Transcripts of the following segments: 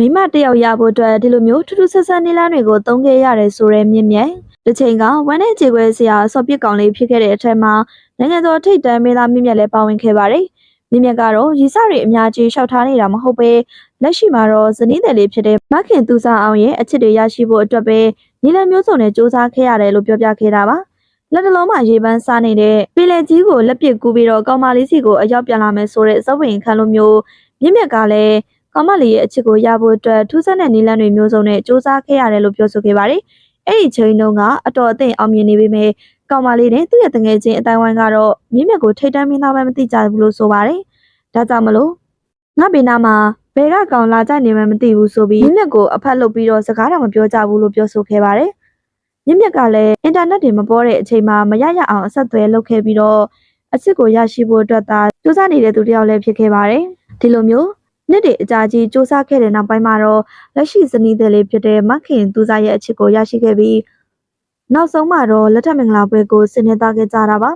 မိမတစ်ယောက်ရဖို့အတွက်ဒီလိုမျိုးထူးထူးဆန်းဆန်းနေလန်းတွေကိုသုံးခဲ့ရတယ်ဆိုရဲမြင့်မြတ်တစ်ချိန်ကဝမ်းနဲ့ကြေခွဲစရာဆော့ပစ်ကောင်လေးဖြစ်ခဲ့တဲ့အထက်မှာနိုင်ငံတော်ထိပ်တန်းမင်းသားမြင့်မြတ်လည်းပါဝင်ခဲ့ပါတယ်မြင့်မြတ်ကတော့ရီစတွေအများကြီးရှောက်ထားနေတာမဟုတ်ပဲလက်ရှိမှာတော့ဇနီးတယ်လေးဖြစ်တဲ့မခင်သူစားအောင်ရဲ့အချစ်တွေရရှိဖို့အတွက်ပဲနီလန်မျိုးစုံနဲ့စူးစမ်းခဲ့ရတယ်လို့ပြောပြခဲ့တာပါလက်တလုံးမှာရေပန်းစားနေတဲ့ပြည်လေကြီးကိုလက်ပစ်ကူးပြီးတော့ကောင်မလေးစီကိုအရောက်ပြန်လာမယ်ဆိုတဲ့ဇဝင်ခံလိုမျိုးမြင့်မြတ်ကလည်း ကောင်မလေးရဲ့အချစ်ကိုရဖို့အတွက်ထူးဆန်းတဲ့နည်းလမ်းတွေမျိုးစုံနဲ့စူးစမ်းခဲ့ရတယ်လို့ပြောဆိုခဲ့ပါတယ်။အဲ့ဒီချိန်တုန်းကအတော်အသင့်အောင်မြင်နေပေမဲ့ကောင်မလေးနဲ့သူ့ရဲ့တငယ်ချင်းအတိုင်းဝိုင်းကတော့မြင့်မြတ်ကိုထိတ်တန်းမင်းသားပဲမသိကြဘူးလို့ဆိုပါတယ်။ဒါကြောင့်မလို့ငါဘေးနားမှာဘယ်ကကောင်လာကြနေမှမသိဘူးဆိုပြီးမြင့်မြတ်ကိုအဖက်လုပ်ပြီးတော့စကားတော့မပြောကြဘူးလို့ပြောဆိုခဲ့ပါတယ်။မြင့်မြတ်ကလည်းအင်တာနက်တွေမပေါ်တဲ့အချိန်မှာမရရအောင်အဆက်အသွယ်လုပ်ခဲ့ပြီးတော့အချစ်ကိုရရှိဖို့အတွက်သာစူးစမ်းနေတဲ့သူတစ်ယောက်လည်းဖြစ်ခဲ့ပါတယ်။ဒီလိုမျိုး နှစ်တွေအကြာကြီးစူးစမ်းခဲ့တဲ့နောက်ပိုင်းမှာတော့လက်ရှိဇနီးသည်လေးဖြစ်တဲ့မခင်သူစားရဲ့အချစ်ကိုရရှိခဲ့ပြီးနောက်ဆုံးမှာတော့လက်ထက်မင်္ဂလာပွဲကိုဆင်နွှဲသားခဲ့ကြတာပါ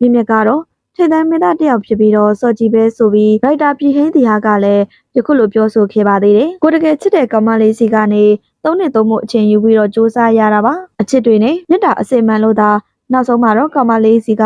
မြင့်မြတ်ကတော့ထိတ်တန်းမင်းသားတစ်ယောက်ဖြစ်ပြီးတော့စော်ကြည်ပဲဆိုပြီးရိုက်တာပြည်ဟင်းတီဟာကလည်းယခုလိုပြောဆိုခဲ့ပါသေးတယ်ကိုတကယ်ချစ်တဲ့ကောင်မလေးစီကနေသုံးနှစ်သုံးမှုအချိန်ယူပြီးတော့စူးစမ်းရတာပါအချစ်တွေနဲ့မြတ်တာအစင်မှန်လို့သာနောက်ဆုံးမှာတော့ကောင်မလေးစီက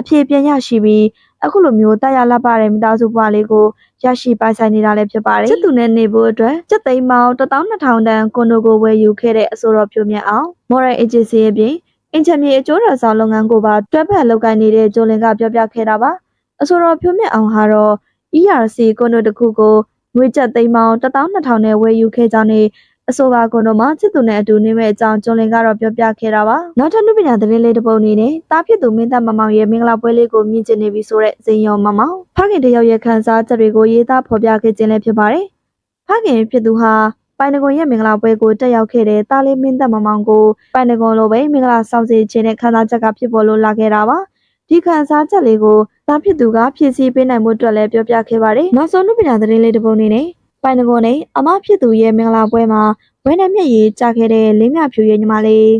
အဖြေပြန်ရရှိပြီး အခုလိုမျိုးတာယာလပ်ပါတဲ့မိသားစုပွားလေးကိုရရှိပိုင်ဆိုင်နေတာလည်းဖြစ်ပါတယ်။စစ်သူနဲ့နေဖို့အတွက်စက်သိန်းပေါင်း12000တန်ကွန်ဒိုကိုဝယ်ယူခဲ့တဲ့အဆိုတော်ဖြိုမြတ်အောင် Moral Agency ရဲ့ပြင်အင်ချမ်မြေအကျိုးတော်ဆောင်လုပ်ငန်းကိုပါတွဲဖက်လုပ်ကိုင်နေတဲ့ဂျိုလင်ကပြောပြခဲ့တာပါ။အဆိုတော်ဖြိုမြတ်အောင်ဟာတော့ ERC ကွန်ဒိုတစ်ခုကိုငွေကျပ်သိန်းပေါင်း12000နဲ့ဝယ်ယူခဲ့ကြောင်းနဲ့ အဆိုပါကွန်ဒိုမှာစစ်သူနဲ့အတူနေမဲ့အကြောင်းဂျိုလင်ကတော့ပြောပြခဲ့တာပါ။နောက်ထပ်နုပညာသတင်းလေးတစ်ပုဒ်အနေနဲ့တားဖြစ်သူမင်းသားမမောင်ရဲ့မင်္ဂလာပွဲလေးကိုမြင်ကျင်နေပြီဆိုတဲ့ဇင်ယောမမောင်ဖခင်တယောက်ရဲ့ခန်းစားချက်တွေကိုရေးသားဖော်ပြခဲ့ခြင်းလည်းဖြစ်ပါတယ်။ဖခင်ဖြစ်သူဟာပိုင်နဂွန်ရဲ့မင်္ဂလာပွဲကိုတက်ရောက်ခဲ့တဲ့တားလေးမင်းသားမမောင်ကိုပိုင်နဂွန်လိုပဲမင်္ဂလာဆောင်စေခြင်းနဲ့ခန်းစားချက်ကဖြစ်ပေါ်လို့လာခဲ့တာပါ။ဒီခန်းစားချက်လေးကိုတားဖြစ်သူကဖြည့်ဆည်းပေးနိုင်မှုအတွက်လည်းပြောပြခဲ့ပါတယ်။နောက်ဆုံးနုပညာသတင်းလေးတစ်ပုဒ်အနေနဲ့ ပိုင်နဂွန်နဲ့အမဖြစ်သူရဲ့မင်္ဂလာပွဲမှာဝဲနဲ့မျက်ရည်ကျခဲ့တဲ့လင်းမြဖြူရဲ့ညီမလေး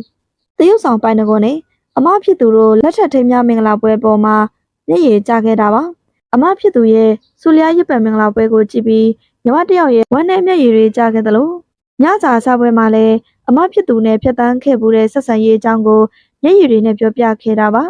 တရုတ်ဆောင်ပိုင်နဂွန်နဲ့အမဖြစ်သူတို့လက်ထက်ထိမ်းများမင်္ဂလာပွဲပေါ်မှာမျက်ရည်ကျခဲ့တာပါအမဖြစ်သူရဲ့ဆူလျားရစ်ပံမင်္ဂလာပွဲကိုကြည့်ပြီးညီမတစ်ယောက်ရဲ့ဝမ်းနဲ့မျက်ရည်တွေကျခဲ့သလိုညစာစားပွဲမှာလည်းအမဖြစ်သူနဲ့ဖြတ်တန်းခဲ့မှုတဲ့ဆက်ဆံရေးအကြောင်းကိုမျက်ရည်တွေနဲ့ပြောပြခဲ့တာပါ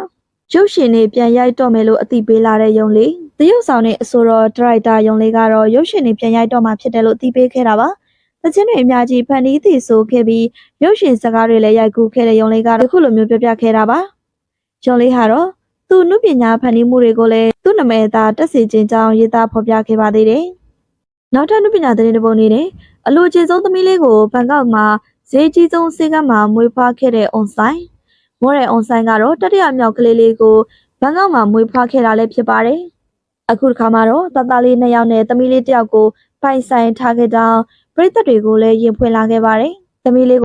ရုပ်ရှင်တွေပြန်ရိုက်တော့မယ်လို့အသိပေးလာတဲ့ယုံလေးတရုတ်ဆောင်နဲ့အဆိုတော်ဒရိုက်တာယုံလေးကတော့ရုပ်ရှင်တွေပြန်ရိုက်တော့မှာဖြစ်တယ်လို့အသိပေးခဲ့တာပါ။တချင်းတွေအများကြီးဖန်တီးသိဆိုခဲ့ပြီးရုပ်ရှင်စကားတွေလည်းရိုက်ကူးခဲ့တဲ့ယုံလေးကတော့အခုလိုမျိုးပြောပြခဲ့တာပါ။ယုံလေးဟာတော့သူ့နုပညာဖန်တီးမှုတွေကိုလည်းသူ့နာမည်သားတက်စီခြင်းကြောင်းရေးသားဖော်ပြခဲ့ပါသေးတယ်။နောက်ထပ်နုပညာသတင်းတစ်ပုဒ်အနေနဲ့အလိုချင်ဆုံးသမီးလေးကိုဘန်ကောက်မှာဈေးကြီးဆုံးစေကမ်းမှာမွေးဖွားခဲ့တဲ့အွန်ဆိုင်။ မော်ရဲအွန်ဆိုင်ကတော့တတိယမြောက်ကလေးလေးကိုဘန်ကောက်မှာမွေးဖွားခဲ့တာလည်းဖြစ်ပါတယ်။အခုတစ်ခါမှာတော့တသားလေးနှစ်ယောက်နဲ့သမီးလေးတစ်ယောက်ကိုပိုင်ဆိုင်ထားခဲ့ကြောင်းပရိသတ်တွေကိုလည်းရင်ဖွင့်လာခဲ့ပါတယ်။သမီးလေး